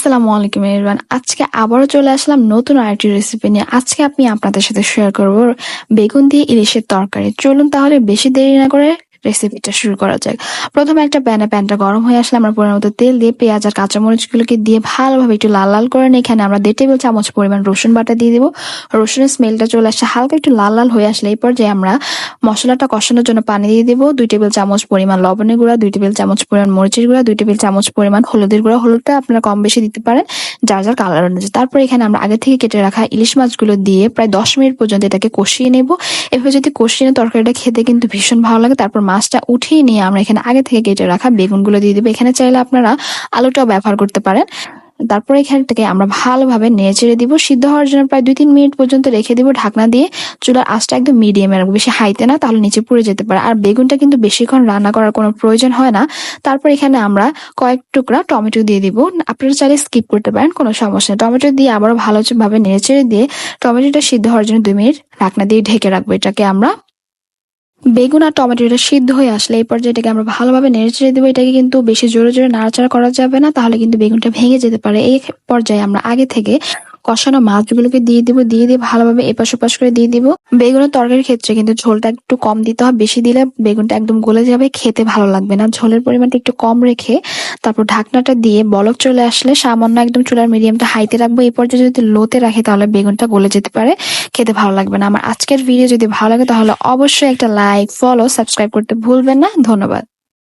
আসসালামু আলাইকুম, এভরিওয়ান। আজকে আবারও চলে আসলাম নতুন আরেকটি রেসিপি নিয়ে। আজকে আমি আপনাদের সাথে শেয়ার করব বেগুন দিয়ে ইলিশের তরকারি। চলুন তাহলে বেশি দেরি না করে রেসিপিটা শুরু করা যাক। প্রথমে একটা প্যানে প্যানটা গরম হয়ে আসলে আমরা পরিমাণ মতো তেল দিয়ে পেঁয়াজ আর কাঁচামরিচগুলোকে দিয়ে ভালোভাবে একটু লাল লাল করে নিই এখানে আমরা দেড় টেবিল চামচ পরিমাণ রসুন বাটা দিয়ে দিব। রসুনের স্মেলটা চলে আসছে হালকা একটু লাল লাল হয়ে আসলে এই পর্যায়ে আমরা মশলাটা কষানোর জন্য পানি দিয়ে দিব। দুই টেবিল চামচ পরিমাণ লবণের গুঁড়া, দুই টেবিল চামচ পরিমাণ মরিচের গুঁড়া, দুই টেবিল চামচ পরিমাণ হলুদের গুঁড়া। হলুদটা আপনারা কম বেশি দিতে পারেন, যার যার কালার অনুযায়ী। তারপর এখানে আমরা আগে থেকে কেটে রাখা ইলিশ মাছগুলো দিয়ে প্রায় দশ মিনিট পর্যন্ত এটাকে কষিয়ে নেব। এভাবে যদি কষিয়ে তরকারিটা খেতে কিন্তু ভীষণ ভালো লাগে। তারপর মাছটা উঠিয়ে নিয়ে আমরা এখানে আগে থেকে কেটে রাখা বেগুনগুলো দিয়ে দেবো। এখানে চাইলে আপনারা আলুটাও ব্যবহার করতে পারেন। তারপরে এখান থেকে আমরা ভালোভাবে নেড়ে দিব। সিদ্ধ হওয়ার জন্য প্রায় দুই তিন মিনিট পর্যন্ত রেখে দিব ঢাকনা দিয়ে। চুলার আঁচটা একদম মিডিয়ামে রাখব বেশি হাইতে না, তাহলে নিচে পুড়ে যেতে পারে। আর বেগুনটা কিন্তু বেশিক্ষণ রান্না করার কোনো প্রয়োজন হয় না। তারপর এখানে আমরা কয়েক টুকরা টমেটো দিয়ে দিব। আপনারা চাইলে স্কিপ করতে পারেন, কোনো সমস্যা নেই। টমেটো দিয়ে আবারও ভালোভাবে নেড়ে চেড়ে দিয়ে টমেটোটা সিদ্ধ হওয়ার জন্য দুই মিনিট ঢাকনা দিয়ে ঢেকে রাখব। এটাকে আমরা বেগুন আর টমেটোটা সিদ্ধ হয়ে আসলে এই পর্যায়ে এটাকে আমরা ভালোভাবে নেড়ে চেড়ে দেবো। এটাকে কিন্তু বেশি জোরে জোরে নাড়াচাড়া করা যাবে না, তাহলে কিন্তু বেগুনটা ভেঙে যেতে পারে। এই পর্যায়ে আমরা আগে থেকে কষানো মাছগুলোকে দিয়ে দিব, দিয়ে দিয়ে ভালোভাবে এপাশ ওপাশ করে দিয়ে দিব। বেগুনের তরকারির ক্ষেত্রে কিন্তু ঝোলটা একটু কম দিতে হবে, বেশি দিলে বেগুনটা একদম গলে যাবে, খেতে ভালো লাগবে না। ঝোলের পরিমাণটা একটু কম রেখে তারপর ঢাকনাটা দিয়ে বলক চলে আসলে সামান্য একদম চুলার মিডিয়ামটা হাইতে রাখব। এই পর্যায়ে যদি লোতে রাখে তাহলে বেগুনটা গলে যেতে পারে, খেতে ভালো লাগবে না। আমার আজকের ভিডিও যদি ভালো লাগে তাহলে অবশ্যই একটা লাইক ফলো সাবস্ক্রাইব করতে ভুলবেন না। ধন্যবাদ।